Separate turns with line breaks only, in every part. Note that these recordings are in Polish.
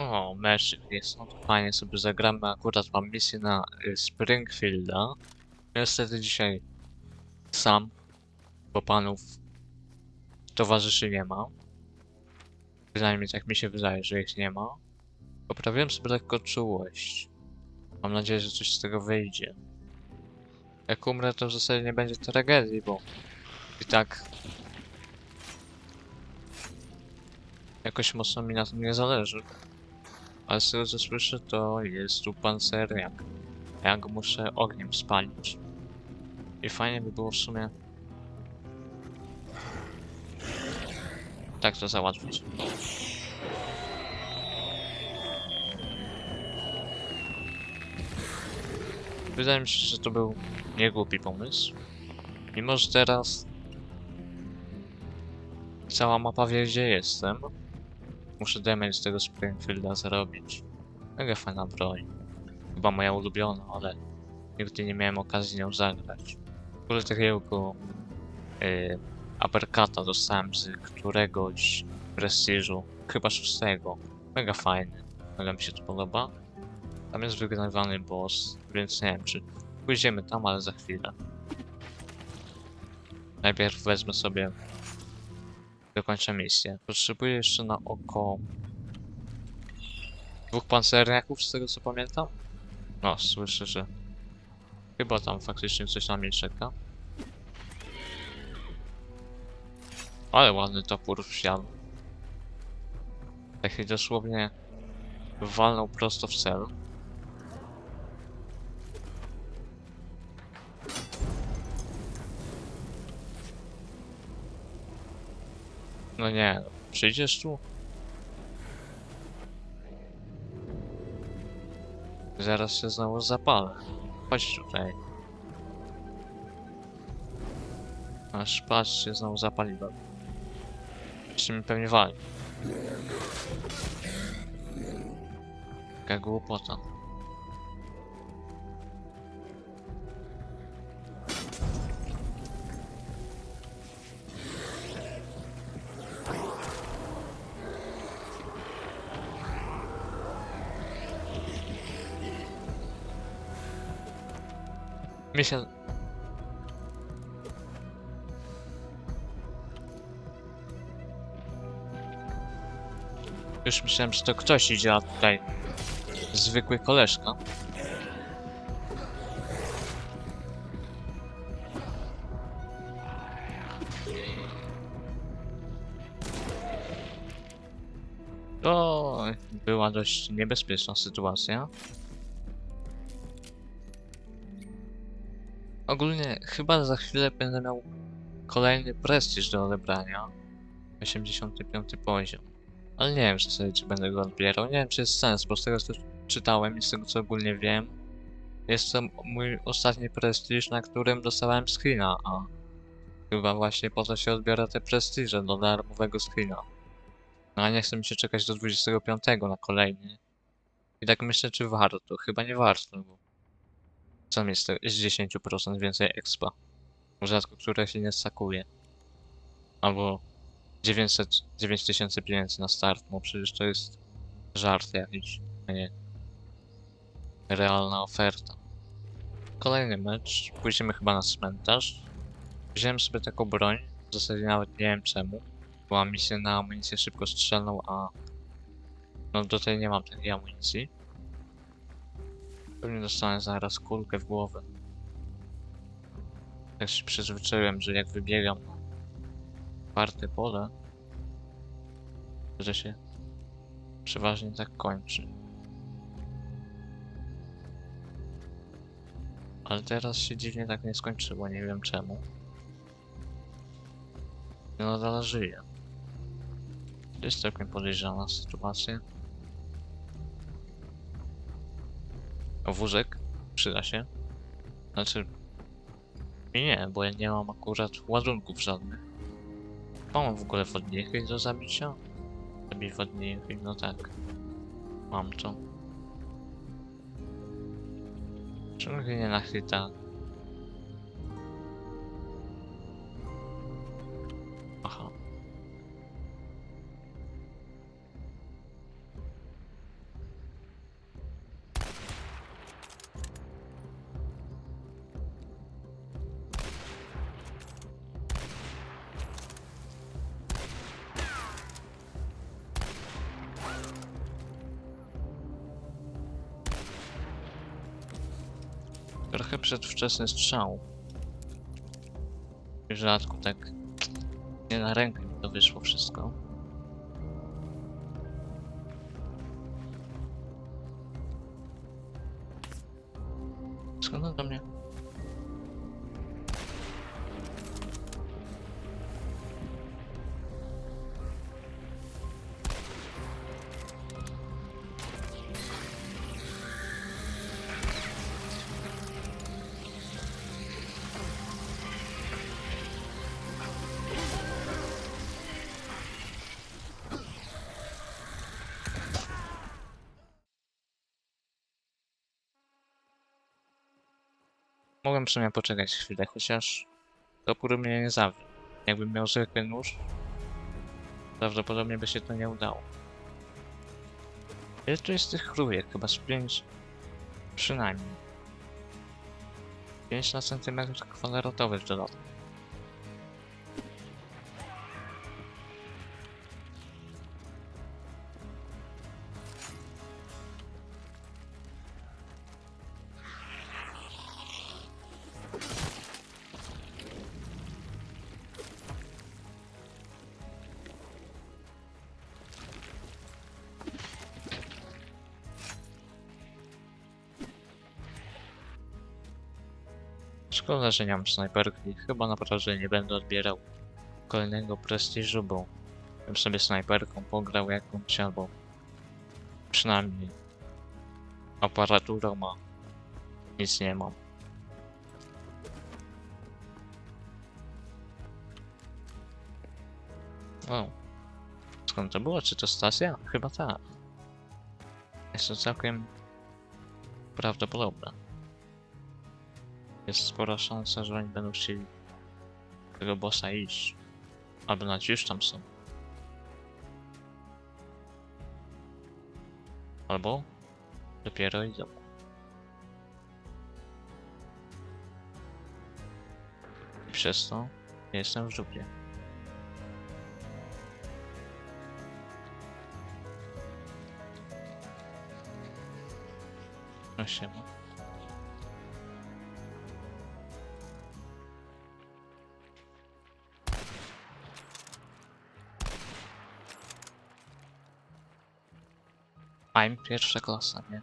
O, mecz jest, no to fajnie sobie zagramy. Akurat mam misję na y, Springfielda. Niestety dzisiaj sam, bo panów towarzyszy nie ma. Przynajmniej tak mi się wydaje, że ich nie ma. Poprawiłem sobie lekko czułość. Mam nadzieję, że coś z tego wyjdzie. Jak umrę, to w zasadzie nie będzie tragedii, bo i tak jakoś mocno mi na tym nie zależy. Ale z tego co słyszę, to jest tu pancerniak. Ja go muszę ogniem spalić. I fajnie by było w sumie tak to załatwić. Wydaje mi się, że to był niegłupi pomysł. Mimo, że teraz cała mapa wie, gdzie jestem. Muszę damage z tego Springfielda zrobić. Mega fajna broń. Chyba moja ulubiona, ale nigdy nie miałem okazji nią zagrać. W ogóle takiego yy, uppercuta dostałem z któregoś prestiżu, chyba szóstego. Mega fajny, mega mi się to podoba. Tam jest wygrywany boss, więc nie wiem czy pójdziemy tam, ale za chwilę. Najpierw wezmę sobie dokończę misję. Potrzebuję jeszcze na oko dwóch pancerniaków, z tego co pamiętam. No, słyszę, że chyba tam faktycznie coś na mnie czeka. Ale ładny topór wsiadł. Taki dosłownie walnął prosto w cel. No nie, przyjdziesz tu? Zaraz się znowu zapalę. Chodź tutaj. Aż patrz się znowu zapaliłem. Jeszcze mi pewnie wali. Jaka głupota. Mi się... Już myślałem, że to ktoś idzie, a tutaj zwykły koleżka. To była dość niebezpieczna sytuacja. Ogólnie chyba za chwilę będę miał kolejny prestiż do odebrania. 85 poziom. Ale nie wiem w zasadzie czy będę go odbierał. Nie wiem czy jest sens, bo z tego co czytałem i z tego co ogólnie wiem, jest to mój ostatni prestiż, na którym dostałem screena, a chyba właśnie po to się odbiera te prestiże do darmowego screena. No a nie chcę mi się czekać do 25 na kolejny. I tak myślę czy warto. Chyba nie warto, bo sam jest z 10% więcej expa. Rzadko które się nie stakuje. Albo 900, 9000 pieniędzy na start, no przecież to jest żart jakiś, a nie realna oferta. Kolejny mecz, pójdziemy chyba na cmentarz. Wziąłem sobie taką broń, w zasadzie nawet nie wiem czemu. Była misja na amunicję szybko strzelną, a no do tej nie mam takiej amunicji. Pewnie dostanę zaraz kulkę w głowę. Tak się przyzwyczaiłem, że jak wybiegam na parte pole, że się przeważnie tak kończy. Ale teraz się dziwnie tak nie skończyło, nie wiem czemu. I nadal żyję. To jest całkiem podejrzana sytuacja. O, wózek przyda się. Znaczy... Nie, bo ja nie mam akurat ładunków żadnych. Mam w ogóle wodnichy do zabicia? Zabić wodnichy, no tak. Mam to. Czemu nie na hita? Przedwczesny strzał. W rzadku tak nie na rękę mi to wyszło wszystko. Skąd do mnie? Mogłem przynajmniej poczekać chwilę, chociaż topór mnie nie zawiódł. Jakbym miał zwykły nóż, prawdopodobnie by się to nie udało. Ile tu jest tych chrujek? Chyba z 5 przynajmniej. 5 na centymetr kwadratowy w dodatku. Szkoda, że nie mam snajperki. Chyba naprawdę nie będę odbierał kolejnego prestiżu, bo bym sobie snajperką pograł jakąś albo przynajmniej aparaturą, a nic nie mam. O, skąd to było? Czy to stacja? Chyba tak. Jest to całkiem prawdopodobne jest spora szansa, że oni będą chcieli tego bossa iść. Albo nawet już tam są. Albo dopiero idą. I przez to jestem w żupie. No siema. I'm pierwsza klasa, nie?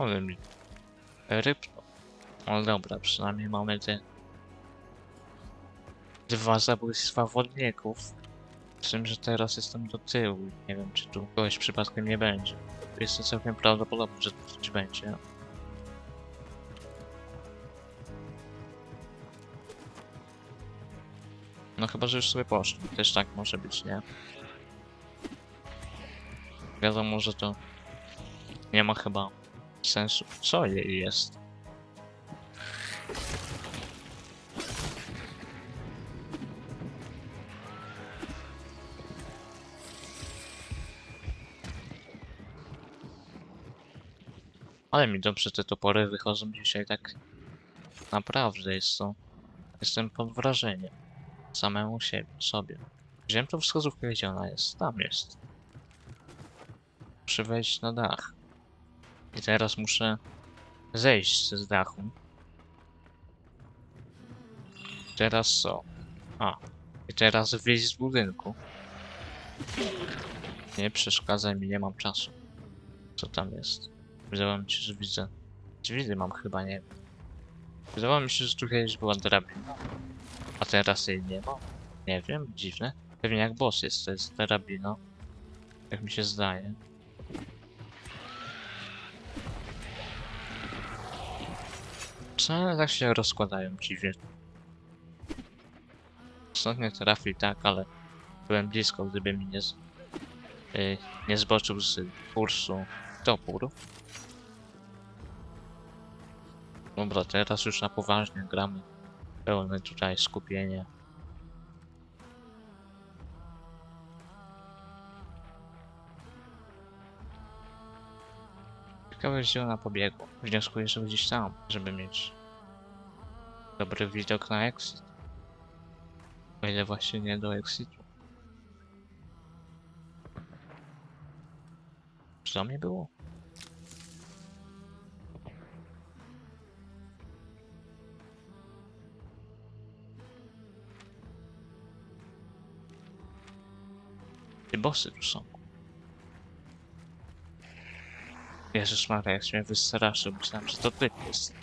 Ale mi rybno. Ale dobra, przynajmniej mamy te dwa zabójstwa wodników. Z tym, że teraz jestem do tyłu. Nie wiem, czy tu kogoś przypadkiem nie będzie. Jest to całkiem prawdopodobne, że tu coś będzie. No chyba, że już sobie poszli. Też tak może być, nie? Wiadomo, że to nie ma chyba sensu. Co jej jest? Ale mi dobrze te topory wychodzą dzisiaj tak naprawdę jest to. Jestem pod wrażeniem. Samemu siebie, sobie. Wziąłem tą wskazówkę, gdzie ona jest. Tam jest. Muszę wejść na dach. I teraz muszę zejść z dachu. Teraz co? A. I teraz wyjść z budynku. Nie przeszkadzaj mi, nie mam czasu. Co tam jest? Wydawało mi się, że widzę. Drzwi mam chyba, nie wiem. Wydawało mi się, że tu kiedyś była drabina. A teraz jej nie ma. Nie wiem, dziwne. Pewnie jak boss jest, to jest drabina. Jak mi się zdaje. One tak się rozkładają dziwnie? Stąd nie trafi tak, ale byłem blisko, gdyby mi nie, z... yy, nie zboczył z kursu topór. Dobra, teraz już na poważnie gramy. Pełne tutaj skupienie. Ciekawe, gdzie ona pobiegła. Wnioskuję, że gdzieś tam, żeby mieć dobry widok na exit. O ile właśnie nie do exitu. Czy to mnie było? Ty bossy tu są. Jezus Maria, jak się mnie wystraszył, myślałem, że to typ jest.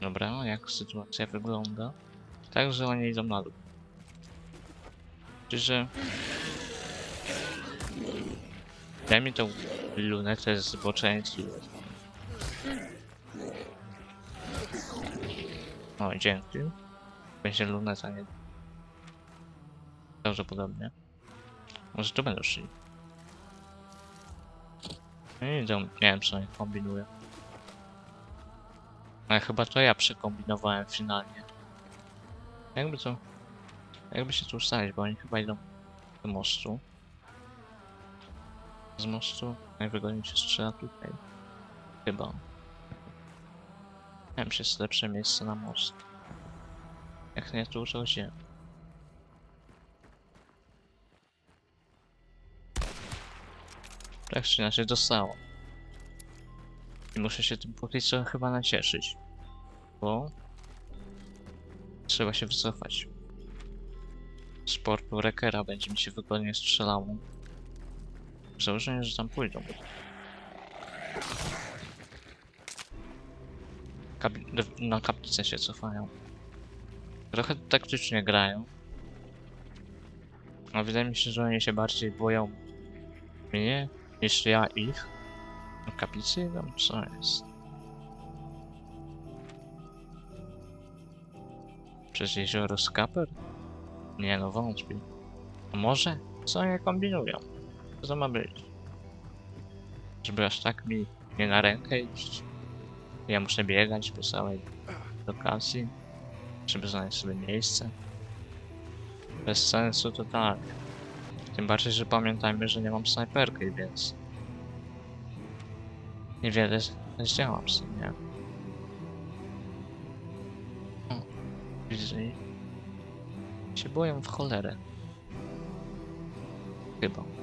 Dobra, jak sytuacja wygląda? Także oni idą na dół. Czy że... Daj mi tą lunetę z boczeńców. O, dzięki. Będzie luneta, nie... Prawdopodobnie. Może to będą szli. Nie idą, nie wiem co oni kombinują. Ale chyba to ja przekombinowałem finalnie. Jakby to... Jakby się tu ustawić, bo oni chyba idą do mostu. Z mostu najwygodniej się strzela tutaj. Chyba. Nie wiem, czy jest lepsze miejsce na most. Jak nie tu, to gdzie? Tak czy inaczej dostało. I muszę się tym póki co chyba nacieszyć. Bo... Trzeba się wycofać. Z portu Wreckera będzie mi się wygodnie strzelało. W założeniu, że tam pójdą. Na kaplicę się cofają. Trochę taktycznie grają. A wydaje mi się, że oni się bardziej boją mnie niż ja ich. Na kaplicy idą? Co jest? Przez jezioro Skaper? Nie no, wątpię. A może? Co oni kombinują? Co to ma być? Żeby aż tak mi nie na rękę iść? Ja muszę biegać po całej lokacji, żeby znaleźć sobie miejsce. Bez sensu totalnie. Tym bardziej, że pamiętajmy, że nie mam snajperki, więc niewiele zdziałam z tym, nie? Ich. Się boją w cholerę. Chyba.